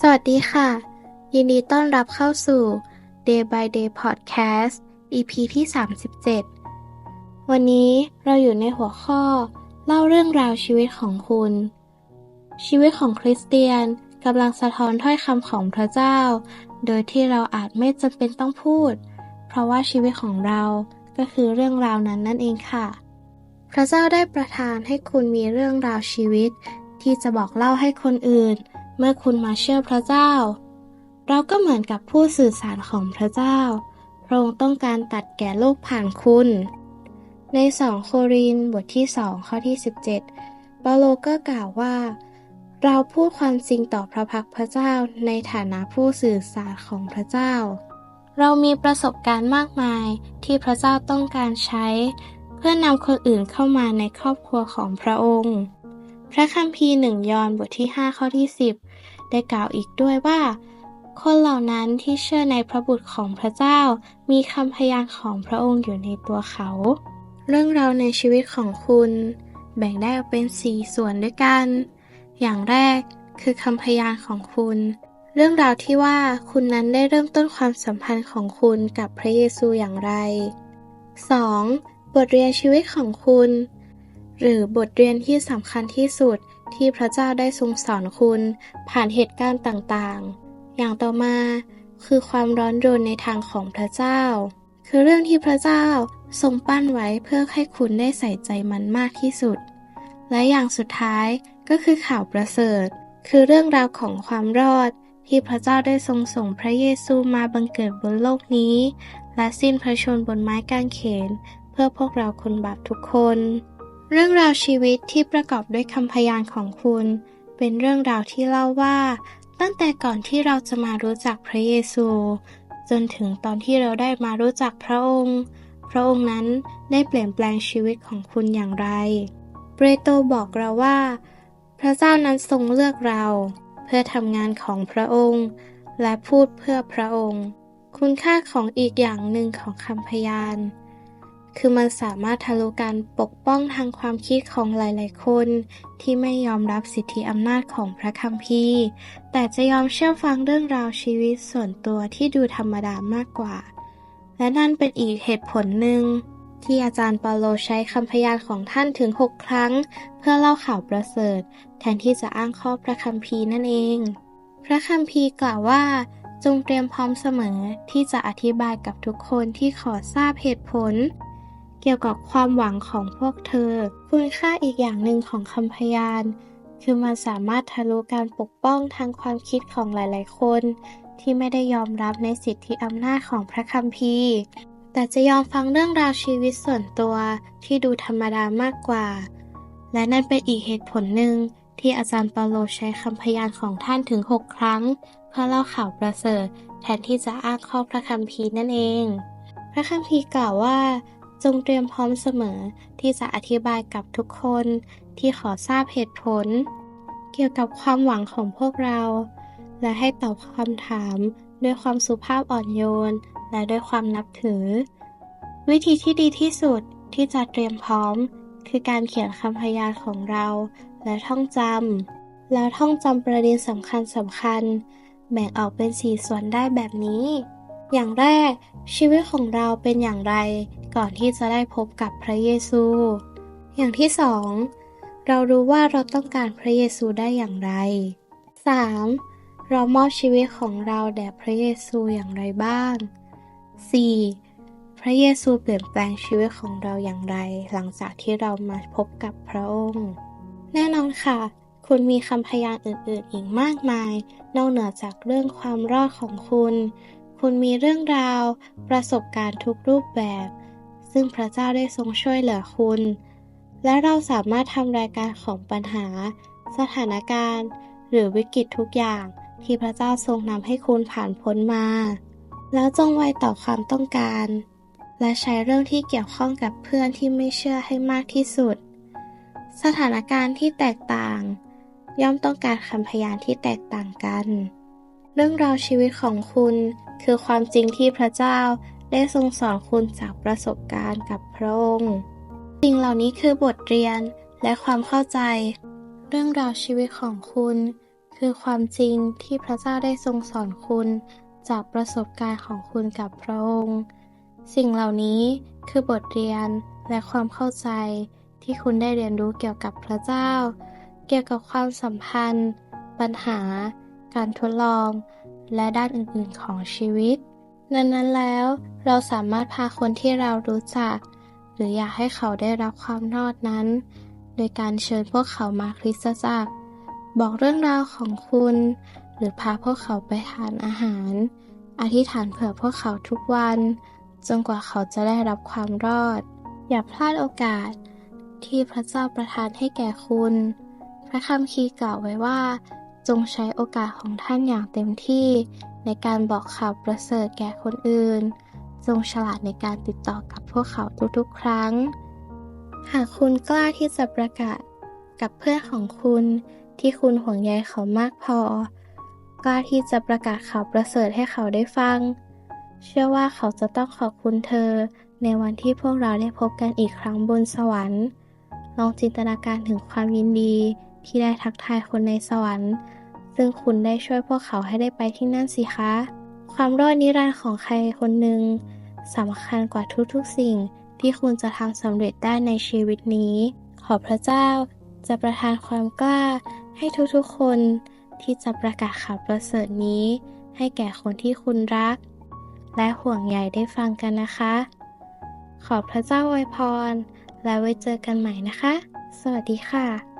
สวัสดีค่ะ ยินดีต้อนรับเข้าสู่ Day by Day Podcast EP ที่ 37 วันนี้เราอยู่ในหัวข้อ เล่าเรื่องราวชีวิตของคุณ ชีวิตของคริสเตียนกำลังสะท้อนถ้อยคำของพระเจ้า โดยที่เราอาจไม่จำเป็นต้องพูด เพราะว่าชีวิตของเราก็คือเรื่องราวนั้นนั่นเองค่ะ พระเจ้าได้ประทานให้คุณมีเรื่องราวชีวิต ที่จะบอกเล่าให้คนอื่น เมื่อคุณมาเชื่อพระเจ้า เราก็เหมือนกับผู้สื่อสารของพระเจ้า พระองค์ต้องการตัดแก่โลกผ่านคุณ ในสองโครินบทที่สองข้อที่ 17 เปาโลก็กล่าวว่า เราพูดความจริงต่อพระพักพระเจ้าในฐานะผู้สื่อสารของพระเจ้า เรามีประสบการณ์มากมายที่พระเจ้าต้องการใช้ เพื่อนำคนอื่นเข้ามาในครอบครัวของพระองค์ พระคัมภีร์หนึ่งยอห์นบทที่ 5 ข้อที่ 10 ได้กล่าวอีกด้วยว่า คนเหล่านั้นที่เชื่อในพระบุตรของพระเจ้า มีคำพยานของพระองค์อยู่ในตัวเขา เรื่องราวในชีวิตของคุณ แบ่งได้ออกเป็นสี่ส่วนด้วยกัน อย่างแรกคือคำพยานของคุณ เรื่องราวที่ว่าคุณนั้นได้เริ่มต้นความสัมพันธ์ของคุณกับพระเยซูอย่างไร 2. บทเรียนชีวิตของคุณ หรือบทเรียนที่สำคัญที่สุดที่พระเจ้าได้ทรงสอนคุณผ่านเหตุการณ์ต่างๆ อย่างต่อมาคือความร้อนรนในทางของพระเจ้า คือเรื่องที่พระเจ้าทรงปั้นไว้เพื่อให้คุณได้ใส่ใจมันมากที่สุด และอย่างสุดท้ายก็คือข่าวประเสริฐ คือเรื่องราวของความรอดที่พระเจ้าได้ทรงส่งพระเยซูมาบังเกิดบนโลกนี้ และสิ้นพระชนบนไม้กางเขน เพื่อพวกเราคนบาปทุกคน เรื่องราวชีวิตที่ประกอบด้วยคำพยานของคุณ เป็นเรื่องราวที่เล่าว่า ตั้งแต่ก่อนที่เราจะมารู้จักพระเยซู จนถึงตอนที่เราได้มารู้จักพระองค์ พระองค์นั้นได้เปลี่ยนแปลงชีวิตของคุณอย่างไร เปโตบอกเราว่า พระเจ้านั้นทรงเลือกเรา เพื่อทำงานของพระองค์ และพูดเพื่อพระองค์ คุณค่าของอีกอย่างหนึ่งของคำพยาน คือมันสามารถทะลุการปกป้องทางความคิดของหลาย ๆ คน ที่ไม่ยอมรับสิทธิอำนาจของพระคัมภีร์ แต่จะยอมเชื่อฟังเรื่องราวชีวิตส่วนตัวที่ดูธรรมดามากกว่า และนั่นเป็นอีกเหตุผลหนึ่ง ที่อาจารย์เปาโลใช้คำพยานของท่านถึง 6 ครั้ง เพื่อเล่าข่าวประเสริฐ แทนที่จะอ้างข้อพระคัมภีร์นั่นเอง พระคัมภีร์กล่าวว่าจงเตรียมพร้อมเสมอที่จะอธิบายกับทุกคนที่ขอทราบเหตุผล เกี่ยวกับความหวังของพวกเธอ คุณค่าอีกอย่างหนึ่งของคำพยาน คือมันสามารถทะลุการปกป้องทางความคิดของหลาย ๆ คน ที่ไม่ได้ยอมรับในสิทธิอำนาจของพระคัมภีร์ แต่จะยอมฟังเรื่องราวชีวิตส่วนตัวที่ดูธรรมดามากกว่า และนั่นเป็นอีกเหตุผลหนึ่งที่อาจารย์เปาโลใช้คำพยานของท่านถึง 6 ครั้ง เพื่อเล่าข่าวประเสริฐแทนที่จะอ้างข้อพระคัมภีร์นั่นเอง พระคัมภีร์กล่าวว่า จงเตรียมพร้อมเสมอที่จะอธิบายกับทุกคนที่ขอทราบเหตุผล เกี่ยวกับความหวังของพวกเรา และให้ตอบคำถามด้วยความสุภาพอ่อนโยน และด้วยความนับถือ วิธีที่ดีที่สุดที่จะเตรียมพร้อม คือการเขียนคำพยานของเรา และท่องจำแล้วท่องจำประเด็นสำคัญสำคัญ แบ่งออกเป็นสี่ส่วนได้แบบนี้ อย่างแรกชีวิตของเราเป็นอย่างไร ก่อนที่จะได้พบกับพระเยซู อย่างที่สองเรารู้ว่าเราต้องการพระเยซูได้อย่างไร 3. เรามอบชีวิตของเราแด่พระเยซูอย่างไรบ้าง 4. พระเยซูเปลี่ยนแปลงชีวิตของเราอย่างไร หลังจากที่เรามาพบกับพระองค์ แน่นอนค่ะ คุณมีคำพยานอื่น ๆ อีกมากมาย นอกเหนือจากเรื่องความรอดของคุณ คุณมีเรื่องราว ประสบการณ์ทุกรูปแบบ ซึ่งพระเจ้าได้ทรงช่วยเหลือคุณ และเราสามารถทำรายการของปัญหา สถานการณ์ หรือวิกฤตทุกอย่างที่พระเจ้าทรงนำให้คุณผ่านพ้นมา แล้วจงไวต่อความต้องการ และใช้เรื่องที่เกี่ยวข้องกับเพื่อนที่ไม่เชื่อให้มากที่สุด สถานการณ์ที่แตกต่าง ย่อมต้องการคำพยานที่แตกต่างกัน เรื่องราวชีวิตของคุณคือความจริงที่พระเจ้า ได้ทรงสอนคุณจากประสบการณ์กับพระองค์ สิ่งเหล่านี้คือบทเรียนและความเข้าใจ เรื่องราวชีวิตของคุณ คือความจริงที่พระเจ้าได้ทรงสอนคุณจากประสบการณ์ของคุณกับพระองค์ สิ่งเหล่านี้คือบทเรียนและความเข้าใจที่คุณได้เรียนรู้เกี่ยวกับพระเจ้า เกี่ยวกับความสัมพันธ์ ปัญหา การทดลอง และด้านอื่นๆของชีวิต นั้นแล้ว เราสามารถพาคนที่เรารู้จัก หรืออยากให้เขาได้รับความรอดนั้น โดยการเชิญพวกเขามาคริสตจักร บอกเรื่องราวของคุณ หรือพาพวกเขาไปทานอาหาร อธิษฐานเผื่อพวกเขาทุกวัน จนกว่าเขาจะได้รับความรอด อย่าพลาดโอกาส ที่พระเจ้าประทานให้แก่คุณ พระคัมภีร์กล่าวไว้ว่า จงใช้โอกาสของท่านอย่างเต็มที่ ในการบอกข่าวประเสริฐแก่คนอื่น จงฉลาดในการติดต่อกับพวกเขาทุกๆ ครั้ง หากคุณกล้าที่จะประกาศกับเพื่อนของคุณที่คุณห่วงใยเขามากพอ กล้าที่จะประกาศข่าวประเสริฐให้เขาได้ฟัง เชื่อว่าเขาจะต้องขอบคุณเธอ ในวันที่พวกเราได้พบกันอีกครั้งบนสวรรค์ ลองจินตนาการถึงความยินดีที่ได้ทักทายคนในสวรรค์ ซึ่งคุณได้ช่วยพวกเขาให้ได้ไปที่นั่นสิคะ ความรอดนิรันดร์ของใครคนหนึ่งสำคัญกว่าทุกๆสิ่งที่คุณจะทำสำเร็จได้ในชีวิตนี้ ขอพระเจ้าจะประทานความกล้าให้ทุกๆคนที่จะประกาศข่าวประเสริฐนี้ ให้แก่คนที่คุณรัก และห่วงใยได้ฟังกันนะคะ ขอพระเจ้าอวยพร แล้วไว้เจอกันใหม่นะคะ สวัสดีค่ะ